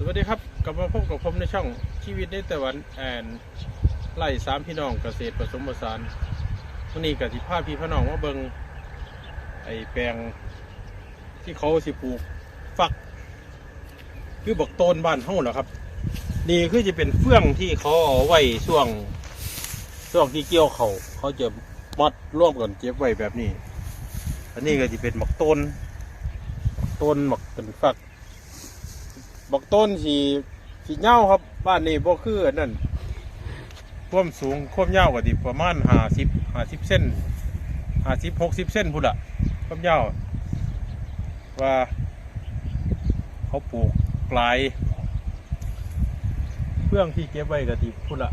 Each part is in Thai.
สวัสดีครับกลับมาพบกับผมในช่องชีวิตในต่วันแอนไล่สามพี่น้องเกษตรผสมผสานวันนี้กับที่พาพี่พี่น้องว่าเบิงไอแปลงที่เขาสิปลูกฟัก คือบักโตนบ้านเฮาเหรอครับ นี่คือจะเป็นเฟื่องที่เขาเอาไว้ช่วงช่วงที่เกี่ยวเขาเขาจะมัดร่วมกันเก็บไว้แบบนี้ อันนี้ก็จะเป็นบักโตนบักโตนบักเป็นฟัก บักต้นสีสีเงาครับ บ้านนี้บ่คืออันนั่นความสูงความยาวก็ดิประมาณห้าสิบห้าสิบเส้นห้าสิบหกสิบเส้นพุ่นละความยาวว่า เขาปลูกปลายเพื่องที่เก็บไว้ก็ดิพุ่นละ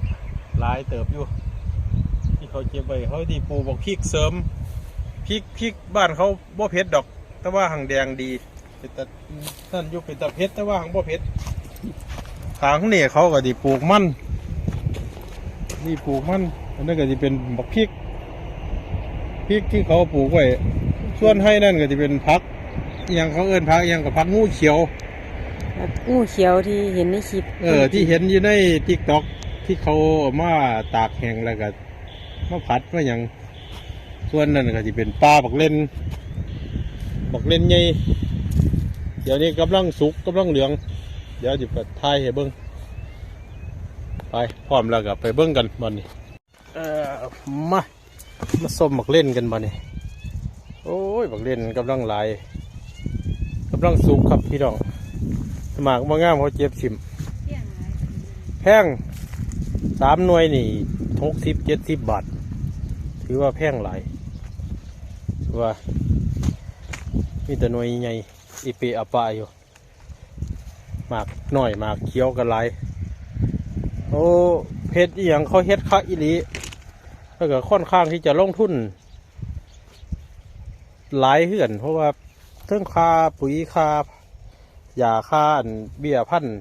หลายเติบอยู่ ที่เขาเก็บไว้เขาดีปลูกบอกพริกเสริมพริกพริกบ้านเขาบ่เผ็ดดอก แต่ว่าหางแดงดี เป็นตะนั่นอยู่เป็นตะเพชรแต่ว่าหางบ่เพชรทางนี่เขาก็ดิปลูกมันนี่ปลูกมันอันนั้นก็จะเป็นบักพริกพริกที่เขาปลูกไว้ส่วนให้นั่นก็จะเป็นพักอหยังเขาเอิ้นพักอหยังกับพักงูเขียวแบบงูเขียวที่เห็นในคลิปเออ ที่เห็นอยู่ในทิกตอกที่เขาเอามาตากแห้งแล้วก็มาผัดมาอย่างส่วนนั้นก็จะเป็นปลาบักเล่นบักเล่นใหญ่ เดี๋ยวนี้กำลังสุกกำลังเหลือง เดี๋ยวจะไปทายให้เบิ้งไปพร้อมแล้วก็ไปเบิ้งกันบันนี้เออมามาส้มบักเล่นกันบันนี้โอ้ยบักเล่นกำลังหลายกำลังสุกครับพี่น้องสมากมางามเขาเจ็บชิมแพงสามหน่วยนี่หกสิบเจ็ดสิบบาท ถือว่าแพงหลายถือว่ามีแต่หน่วยใหญ่ อีเปอะปะอยู่หมากหน่อยหมากเขียวกันหลายโอ้เพชรอหย่างเขาเฮ็ดคักอีหลีแล้วก็ค่อนข้างที่จะลงทุนหลายเหือน เพราะว่าเรื่องค่าปุ๋ยค่ายาค่านเบี้ยพันธ์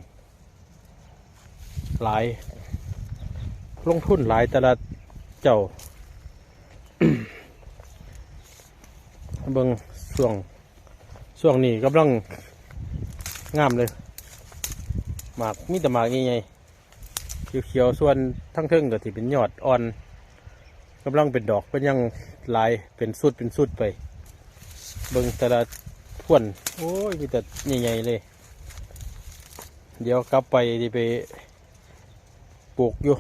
หลาย ลงทุนหลายแต่ละเจ้าเบิ่งช่วง ช่วงนี้กำลังงามเลยหมากมีแต่หมากใหญ่ๆเขียวๆส่วนทั้งเทิงก็ที่เป็นยอดอ่อนกำลังเป็นดอกเป็นยังลายเป็นสุดเป็นสุดไป เบิ่งแต่ละพ่วนโอ้ยมีแต่ใหญ่ๆเลย เดี๋ยวกลับไปที่ไปปลูกอยู่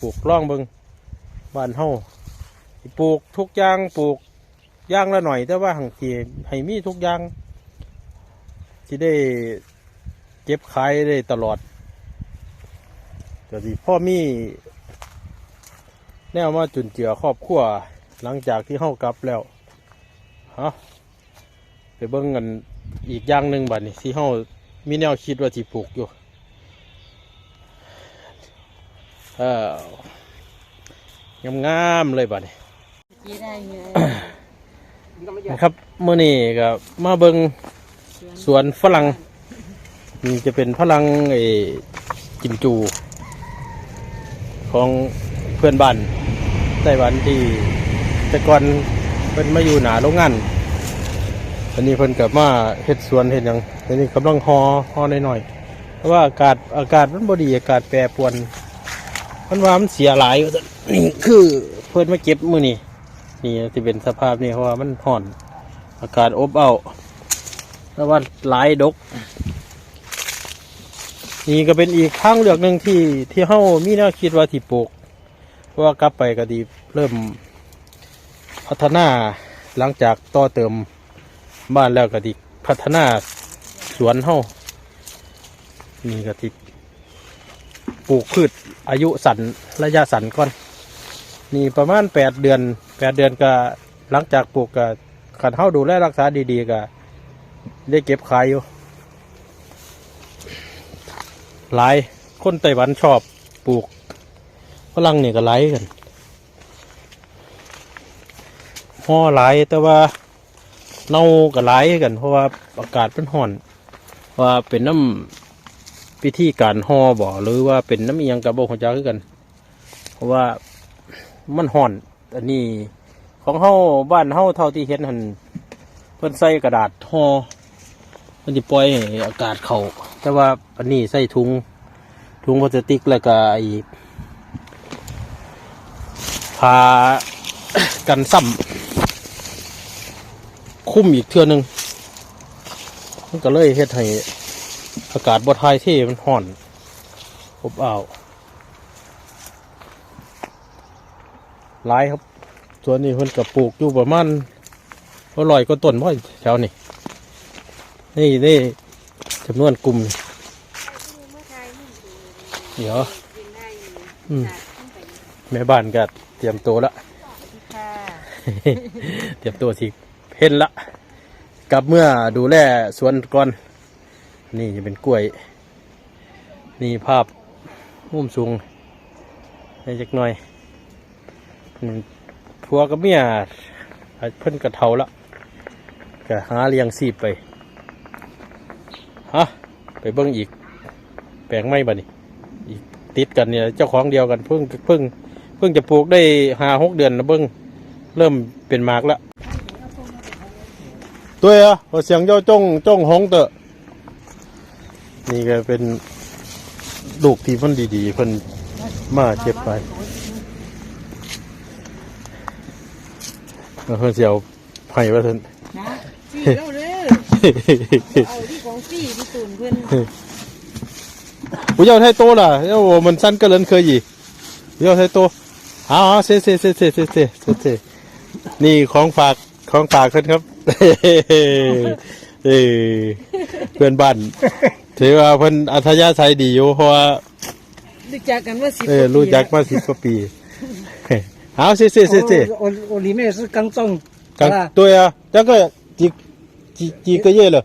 ปลูกร่องเบิงบ้านเฮาปลูกทุกอย่างปลูกอย่างละหน่อย แต่ว่าหังทีให้มีทุกอย่าง ที่ได้เก็บขายได้ตลอดแต่ที่พ่อมีแนวมาจุนเจือครอบครัวหลังจากที่เฮากลับแล้วฮะไปเบิ่งกันอีกอย่างหนึ่งบัดนี้ที่เฮามีแนวคิดว่าที่ปลูกอยู่เอองามๆเลยบัดนี้ยี่ได้เงี้ยนะครับเมื่อนี้ก็มาเบิง สวนฝรั่งนี่จะเป็นฝรั่งไอ้กิมจู ของเพื่อนบ้านไต้หวันที่แต่ก่อนเพิ่นมาอยู่หนาโรงงานอันนี้เพิ่นกลับมาเฮ็ดสวนเฮ็ดหยังอันนี้กำลังฮอฮอหน่อยๆเพราะว่าอากาศอากาศมันบ่ดีอากาศแปรปรวนมันว่ามันเสียหลายนี่คือเพิ่นมาเก็บมื้อนี้นี่ที่เป็นสภาพนี่เพราะว่ามันห่อน อากาศอบอ้าว แล้วว่าหลายดก นี่ก็เป็นอีกทางเลือกหนึ่งที่ที่เฮามีแนวคิดว่าที่ปลูกเพราะว่ากลับไปก็ดีเริ่มพัฒนาหลังจากต่อเติมบ้านแล้วก็ดีพัฒนาสวนเฮานี่ก็ติปลูกพืชอายุสันระยะสันก่อน นี่ประมาณแปดเดือนแปดเดือนก็หลังจากปลูกก็ขันเฮาดูแลรักษาดีๆก็ ได้เก็บขายอยู่ หลาย คนไต้หวันชอบปลูกฝรั่งนี่ก็หลายกันห่อหลายแต่ว่าเน่าก็หลายกัน เพราะว่าอากาศมันห่อน ว่าเป็นน้ำพิธีการห่อบ่หรือว่าเป็นน้ำเอียงกับโบของจ้าคือกัน เพราะว่ามันห่อนอันนี้ของเฮาบ้านเฮาเท่าที่เห็นหันเพิ่นใส่กระดาษห่อ มันจะปล่อยให้อากาศเข้าแต่ว่าอันนี้ใส่ถุงถุงพลาสติกแล้วก็ไอ้ผ้ากันซ้ำคุ้มอีกเทื่อนึงมันก็เลยเฮ็ดให้อากาศบ่ทายเท่มันห่อนอบอ้าวหลายครับ ส่วนนี้เพิ่นก็ปลูกอยู่ประมาณก็ลอยก็ต้นบ่แถวนี้ นี่นี่จำนวนกลุ่มนี่เดี๋ยวอืมแม่บ้านก็เตรียมตัวละค่ะเตรียมตัวสิเพ่นละกลับเมื่อดูแลสวนก่อน นี่จะเป็นกล้วย นี่ภาพมุมสูงให้จักหน่อยอืมพัวกับเมียเพิ่นกระเทาละก็หาเลี้ยงสีบไป ฮะไปเบิ้งอีก แปลงไม้บ่นี่อีกติดกันเนี่ย เจ้าของเดียวกันเพิ่งเพิ่งเพิ่งจะปลูกได้ห้าหกเดือนนะเบิ้งเริ่มเป็นหมากแล้วตัวอะเสียงเจ้าจ้องจ้องห้องเตอะนี่ก็เป็นลูกที่เพิ่นดีๆเพิ่นมาเก็บไปแล้วเพิ่นเสียวไผ่ว่าท่านนะพี่เล่ ปีพี่ตูนเพื่อนผู้เยาว์ไทยโตล่ะเยาวมันสั้นก็เลินเคยอีเยาวไทยโตอ้าเซ่เซ่เซ่เซ่เซ่เซ่เซ่นี่ของฝากของฝากท่านครับเออเพื่อนบ้านถือว่าเพื่อนอัธยาศัยดีอยู่เพราะว่ารู้จักกันมาสิบเออรู้จักมาสิบกว่าปีเอาเซ่เซ่เซ่เซ่โอ้โห里面是刚种刚对啊大概几几几个月了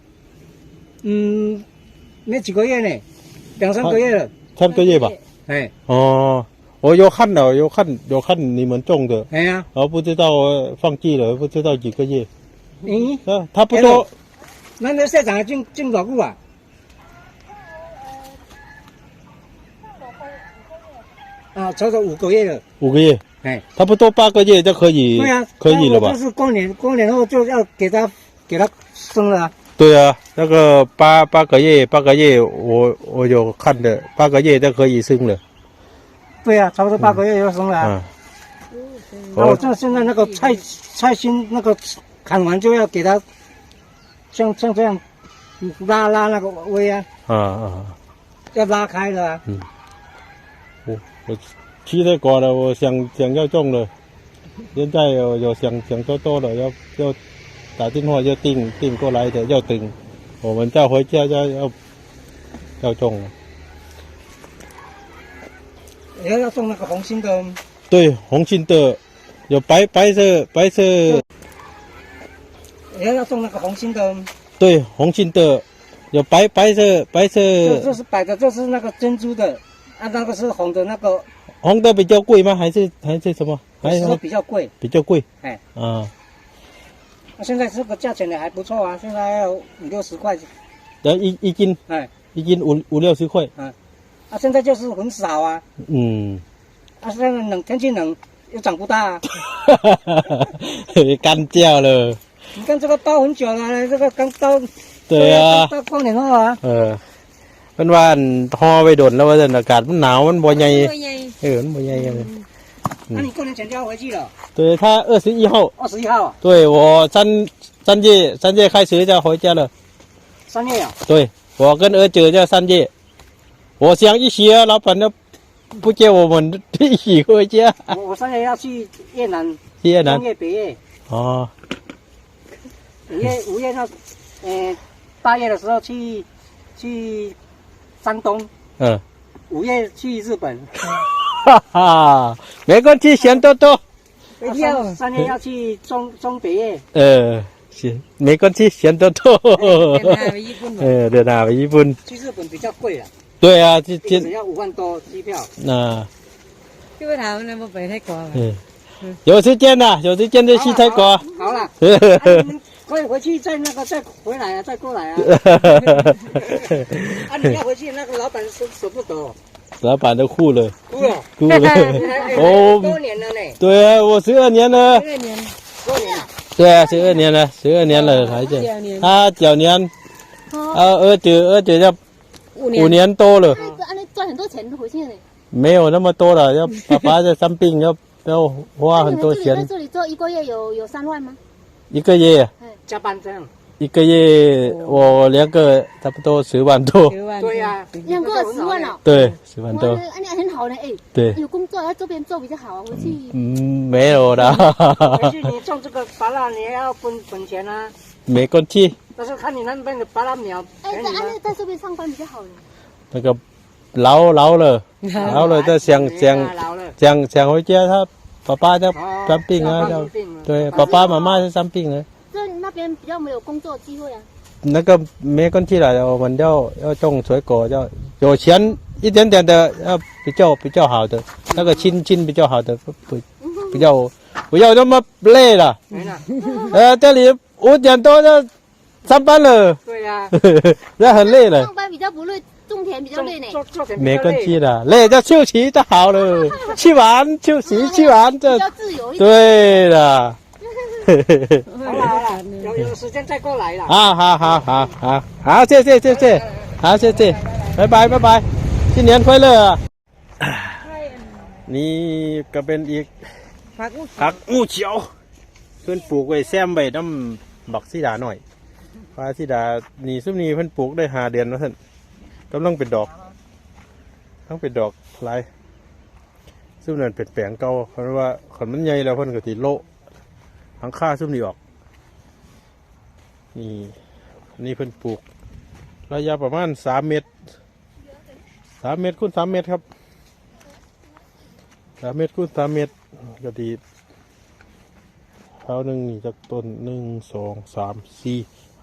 嗯，没几个月呢，两三个月了。三个月吧。哎哦，我有看了，有看有看你们种的，哎呀，然后不知道呃放弃了，不知道几个月。嗯，啊，差不多。那那社长种种多久啊？啊，差不多五个月了。五个月，哎，差不多八个月就可以，对啊，可以了吧就？是过年过年后就要给他给他生了啊。对啊，那个八八个月，八个月我我有看的，八个月就可以生了对啊，差不多八个月要生了啊。啊。然后哦，这现在那个菜菜心那个砍完就要给它像像这样拉拉那个微啊，啊啊，要拉开的啊。我我期待过了，我想想要种了，现在有有想想多多了，要要打电话要订订过来的，要等，我们再回家要要要种了。也要种那个红心的，对，红心的有白白色白色。也要种那个红心的。对，红心的有白白色白色，这这是白的，这是那个珍珠的，啊，那个是红的，那个红的比较贵吗？还是还是什么？还说是比较贵。比较贵哎，啊？那现在这个价钱也还不错啊，现在要五六十块钱。然后一一斤哎，一斤五五六十块，啊，现在就是很少啊，嗯，啊，现在冷天气冷又长不大、啊。干掉了。你看这个包很久了，这个刚包。对啊，到过年后啊。 เออมันว่าอั่นห่อไว้โดนแล้วว่าแต่อากาศมันหนาวมันบ่ใหญ่ ตัวใหญ่ เออมันบ่ใหญ่เลย 那、你过年前就要回去了，对他二十一号，二十一号，对我三三月三月开始就要回家了。三月啊。对我跟儿子就三月，我想一起啊，老板都不接我们一起回家。我我三月要去越南，越南。中越北越，哦，五月五月那，呃，八月的时候去去山东，嗯，五月去日本，没关系，钱多多。要三天要去中中北。呃，行，没关系，钱多多。呃，对啦，一分。去日本比较贵了。对啊，这这只要五万多机票。那。因为他们那么北泰国。嗯。有时间呐，有时间就去泰国。好了。可以回去再那个再回来啊，再过来啊。啊，你要回去那个老板舍舍不得。老板都哭了，哭了，哭了。哦，多年了嘞。对，我十二年了。十二年，对，十二年了，十二年了，孩子。他九年，呃，二姐，二姐要五年多了。赚很多钱回去嘞。没有那么多了，要爸爸在生病要要花很多钱。在这里做一个月有有三万吗？一个月。加班这样。一个月我两个差不多十万多，十万对呀、两个十万了。对，十万哇，多，那那很好呢，哎，对，有工作在这边做比较好啊，回去。嗯，没有的，回去你种这个芭乐，你也要分本钱啊。没关系，但是看你那边的芭乐苗哎，在按？那在这边上班比较好呢。那个老老了，老了就想想想想回家，他爸爸就哦生病啊，对，爸爸妈妈是生病了。这那边比较没有工作机会啊。那个没关系了，我们要要种水果，要有钱一点点的，要比较比较好的，那个亲亲比较好的，不不比较不要那么累了。没了。呃，这里五点多就上班了，对呀、那很累了上。班比较不累，种田比较累呢。做做点没关系的，累就休息就好了，去玩休息去玩就比较自由一点。对了。好了好了，有有时间再过来了。好好好好好好，谢谢谢谢，好谢谢，拜拜拜拜，新年快乐啊！นี่ก็เป็นอีก ผักอุ ผักงูเขียวเพิ่นปลูกไว้แซมไว้น้ำบักสีดาหน่อยปลาสีดานี่ซุมนี้เพิ่นปลูกได้ห้าเดือนแล้วท่านกำลังเป็นดอกต้องเป็นดอกหลายซุมนั้นเป็นแปลงเก่าเพราะว่าขอนมันใหญ่แล้วเพิ่นก็สิโละ หลังคาซุมนี้ออก นี่นนี่เพิ่นปลูก ระยะประมาณสามเมตรสามเมตรคูณสามเมตรครับสามเมตรคูณสามเมตรก็ดีเท้าหนึ่งนี่จากต้นหนึ่งสองสามสี่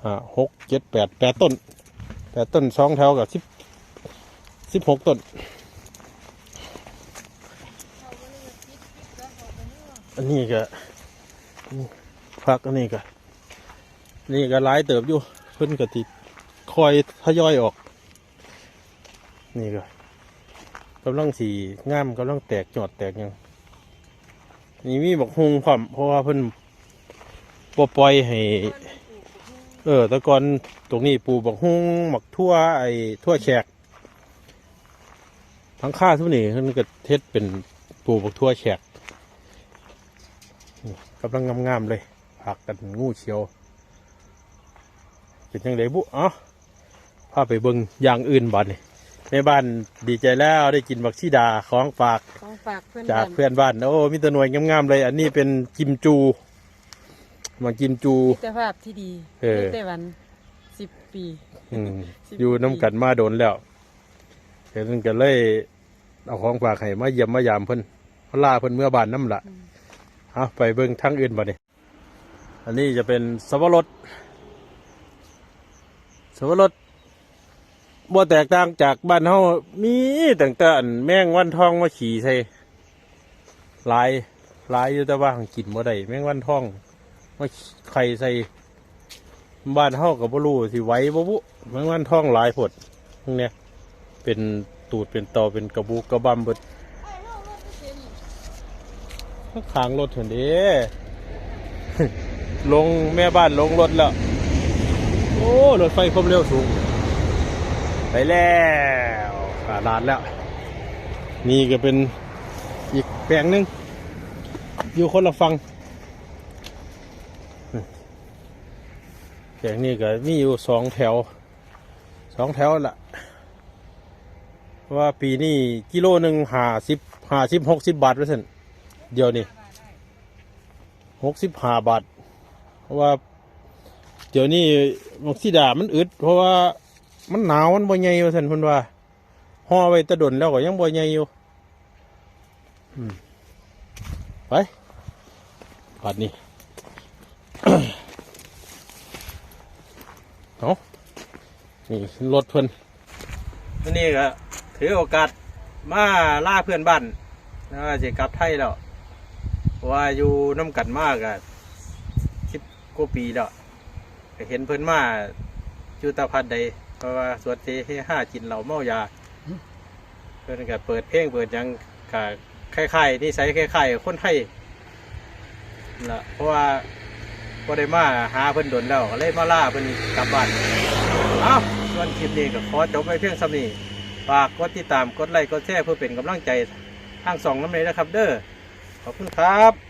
ห้าหกเจ็ดแปดแปดต้นแปดต้นสองแถวกับสิบสิบหกต้นอันนี้ก็ พักอันนี้ก็นี่ก็หลายเติบอยู่เพิ่นก็ติดคอยทยอยออก นี่ก็กำลังสีง่ามกำลังแตกจอดแตกยังนี่มีบักฮุงพร้อมเพราะว่าเพิ่นปล่อยให้ เออแต่ก่อนตรงนี้ปูบักฮุงบักทั่วไอ้ทั่วแขกทั้งค่าทุกนี่เพิ่นก็เทศเป็นปูบักทั่วแขก กำลังงามๆเลยผักกันงูเขียวเป็นยังไงบุเอ๋อพาไปเบิ่งอย่างอื่นบ้านนี่ในบ้านดีใจแล้วได้กินบักชีดาของฝากของฝากเพื่อนจากเพื่อนบ้านโอ้มีแตัวหน่วยงามๆเลย อันนี้เป็นกิมจูมากิมจูมิตรภาพที่ดีเออไต้หวันสิบปีอืมสิบอยู่น้ำกันมาโดนแล้วเห็นกันเลยเอาของฝากให้มาเยี่ยมมายามเพิ่นเพนลาเพิ่นเมื่อบ้านน้ำละ เอาไปเบิ่งทั้งอื่นบ่เนี่ยอันนี้จะเป็นสับปะรดสับปะรดบ่แตกต่างจากบ้านเฮามีต่างแต่อันแมงวันทองมาขี่ใส่ลายลายอยู่แต่ว่าหังกินบ่ได้แมงวันทองมาไข่ใส่บ้านเฮากับบ่รู้สิไหว้บ่บุแมงวันทองหลายผดพวกเนี้ยเป็นตูดเป็นตอเป็นกระบุกกระบำเบิด ขางรถเห็นด้ลงแม่บ้านลงรถแล้ว โอ้ รถไฟความเร็วสูง ไปแล้วขาดลาดแล้ว นี่ก็เป็นอีกแปลงหนึงอยู่คนละฟังแปลงนี้ก็มีอยู่สองแถว สองแถวละเพราะว่าปีนี้กิโลหนึ่งหาสิบหาสิบหกสิบบาทแล้วสิน เดียวนี่หกสิบห้าบาทเพราะว่า เดี๋ยวนี้มักซีดามันอึด เพราะว่ามันหนาวมันบ่ใหญ่ว่าสันเพิ่นว่าห่อไว้ตะดนแล้วก็ยังบ่ใหญ่อยู่ไปบาดนี้เอานี่รถเพิ่นอันนี้ก็ถือโอกาสมาล่าเพื่อนบ้านนะว่าจะกลับไทยแล้ว ว่าอยู่น้ำกันมากอะสิบกว่าปีแล้วก็เห็นเพิ่นมาอยู่ตาพัดใดเพราะว่าสวดเทให้ห้ากินเหล้าเมายา เพิ่นก็เปิดเพลงเปิดหยังก็คล้ายๆนิสัยคล้ายๆคนไทยนั่นละเพราะว่าพอได้มาหาเพิ่นโดนแล้วก็เลยมาล่าเพิ่นกลับบ้านเอาสส่วนคลิปนี้ก็ขอจบไปเพียงสำนี้ฝากกดติดตามกดไลค์กดแชร์เพื่อเป็นกำลังใจทางสองน้ำเลยนะครับ เด้อ ขอบคุณครับ